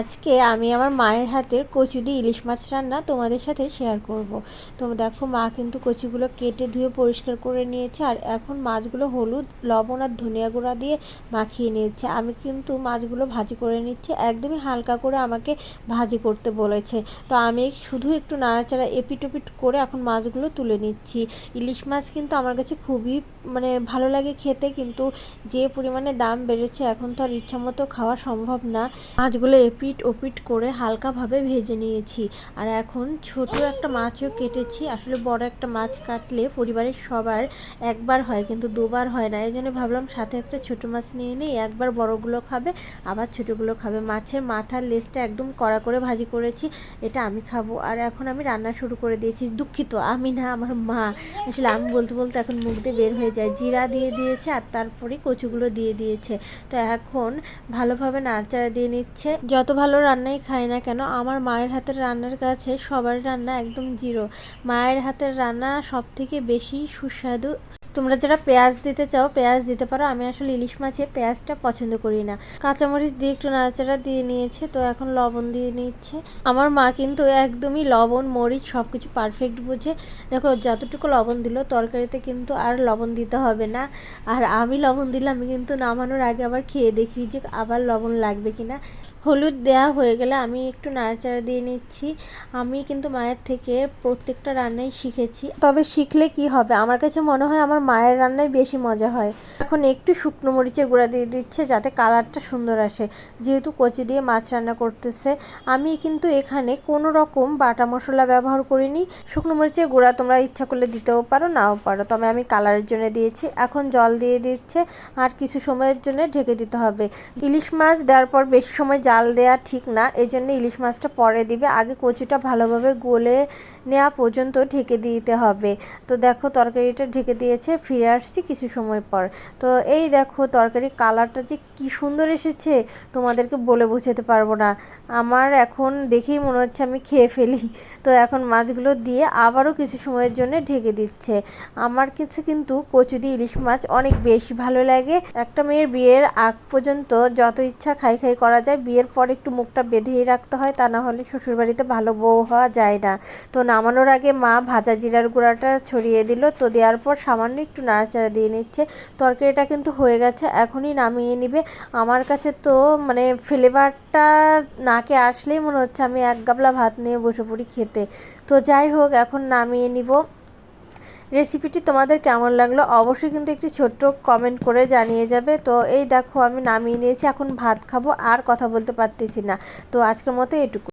আজকে আমি আমার মায়ের হাতের কচু দিয়ে ইলিশ মাছ রান্না তোমাদের সাথে শেয়ার করব। তো দেখো, মা কিন্তু কচুগুলো কেটে ধুয়ে পরিষ্কার করে নিয়েছে আর এখন মাছগুলো হলুদ, লবণ আর ধনিয়া গুঁড়া দিয়ে মাখিয়ে নিয়েছে। আমি কিন্তু মাছগুলো ভাজি করে নিচ্ছি, একদমই হালকা করে আমাকে ভাজি করতে বলেছে। তো আমি শুধু একটু নাড়াচাড়া এপিট ওপিট করে এখন মাছগুলো তুলে নিচ্ছি। ইলিশ মাছ কিন্তু আমার কাছে খুবই মানে ভালো লাগে খেতে, কিন্তু যে পরিমাণে দাম বেড়েছে এখন তো আর ইচ্ছা মতো খাওয়া সম্ভব না। মাছগুলো এপিট ওপিট করে হালকাভাবে ভেজে নিয়েছি। আর এখন ছোট একটা মাছও কেটেছি। আসলে বড় একটা মাছ কাটলে পরিবারের সবার একবার হয়, কিন্তু দুবার হয় না। এই জন্য ভাবলাম সাথে একটা ছোট মাছ নিয়ে নিই, একবার বড়গুলো খাবে, আবার ছোটোগুলো খাবে। মাছের মাথার লেজটা একদম কড়া করে ভাজি করেছি, এটা আমি খাব। আর এখন আমি রান্না শুরু করে দিয়েছি, দুঃখিত, আমি না, আমার মা। আসলে আমি বলতে বলতে এখন মুখ দিয়ে বের হয়ে যায়। জিরা দিয়ে দিয়েছে আর তারপরে কচুগুলো দিয়ে দিয়েছে। তো এখন ভালোভাবে নাড়চাড়া দিয়ে নিচ্ছে। যত ভালো রান্নাই খাই না কেন? আমার মায়ের হাতের রান্নার কাছে সবার রান্না একদম জিরো। মায়ের হাতের রান্না সব থেকে বেশি সুস্বাদু। তোমরা যারা পেঁয়াজ দিতে চাও, পেঁয়াজ দিতে পারো। আমি আসলে ইলিশ মাছে পেঁয়াজটা পছন্দ করি না। কাঁচামরিচ দিয়ে একটু নাড়াচাড়া দিয়ে নিয়েছে, তো এখন লবণ দিয়ে নিচ্ছে। আমার মা কিন্তু একদমই লবণ, মরিচ সব কিছু পারফেক্ট বুঝে। দেখো, যতটুকু লবণ দিল, তরকারিতে কিন্তু আর লবণ দিতে হবে না। আর আমি লবণ দিলে আমি কিন্তু নামানোর আগে আবার খেয়ে দেখি যে আবার লবণ লাগবে কিনা। হলুদ দেওয়া হয়ে গেলে আমি একটু নাড়াচাড়া দিয়ে নিচ্ছি। আমি কিন্তু মায়ের থেকে প্রত্যেকটা রান্নাই শিখেছি। তবে শিখলে কি হবে? আমার কাছে মনে হয় আমার মায়ের রান্নায় বেশি মজা হয়। এখন একটু শুকনো মরিচের গুঁড়া দিয়ে দিচ্ছে যাতে কালারটা সুন্দর আসে। যেহেতু কচি দিয়ে মাছ রান্না করতেছে, আমি কিন্তু এখানে কোনো রকম বাটা মশলা ব্যবহার করিনি। শুকনো মরিচের গুঁড়া তোমরা ইচ্ছা করলে দিতেও পারো, নাও পারো। তবে আমি কালারের জন্য দিয়েছি। এখন জল দিয়ে দিচ্ছে আর কিছু সময়ের জন্য ঢেকে দিতে হবে। ইলিশ মাছ দেওয়ার পর বেশি সময় জাল দেওয়া ঠিক না এই জন্য ইলিশ মাছটা পরে দিবে। আগে কচুটা ভালোভাবে গলে নেওয়া পর্যন্ত ঢেকে দিতে হবে। তো দেখো তরকারিটা ঢেকে দিয়েছে, ফিরে আসছি কিছু সময় পর। তো এই দেখো তরকারি কালারটা যে কি সুন্দর এসেছে, তোমাদেরকে বলে বোঝাতে পারব না। আমার এখন দেখেই মনে হচ্ছে আমি খেয়ে ফেলি। তো এখন মাছগুলো দিয়ে আবারও কিছু সময়ের জন্য ঢেকে দিচ্ছে। আমার কাছে কিন্তু কচু দিয়ে ইলিশ মাছ অনেক বেশি ভালো লাগে। একটা মেয়ের বিয়ের আগ পর্যন্ত যত ইচ্ছা খাই খাই করা যায় বিয়ের পর একটু মুখটা বেঁধেই রাখতে হয়, তা না হলে শ্বশুরবাড়িতে ভালো বউ হওয়া যায় না। তো নামানোর আগে মা ভাজা জিরার গুঁড়াটা ছড়িয়ে দিল, তো দেওয়ার পর সামান্য একটু নাড়াচাড়া দিয়ে নিচ্ছে। তরকারিটা কিন্তু হয়ে গেছে, এখনই নামিয়ে নিবে। আমার কাছে তো মানে ফ্লেভারটা নাকে আসলেই মনে হচ্ছে আমি এক গাবলা ভাত নিয়ে বসে পড়ি খেতে। তো যাই হোক, এখন নামিয়ে নিব। রেসিপিটি তোমাদের কেমন লাগল অবশ্যই কিন্তু একটি ছোট্ট কমেন্ট করে জানিয়ে যাবে। তো এই দেখো আমি নামিয়ে নিয়েছি, এখন ভাত খাব, আর কথা বলতে পারতেছি না। তো আজকের মতো এটুকু।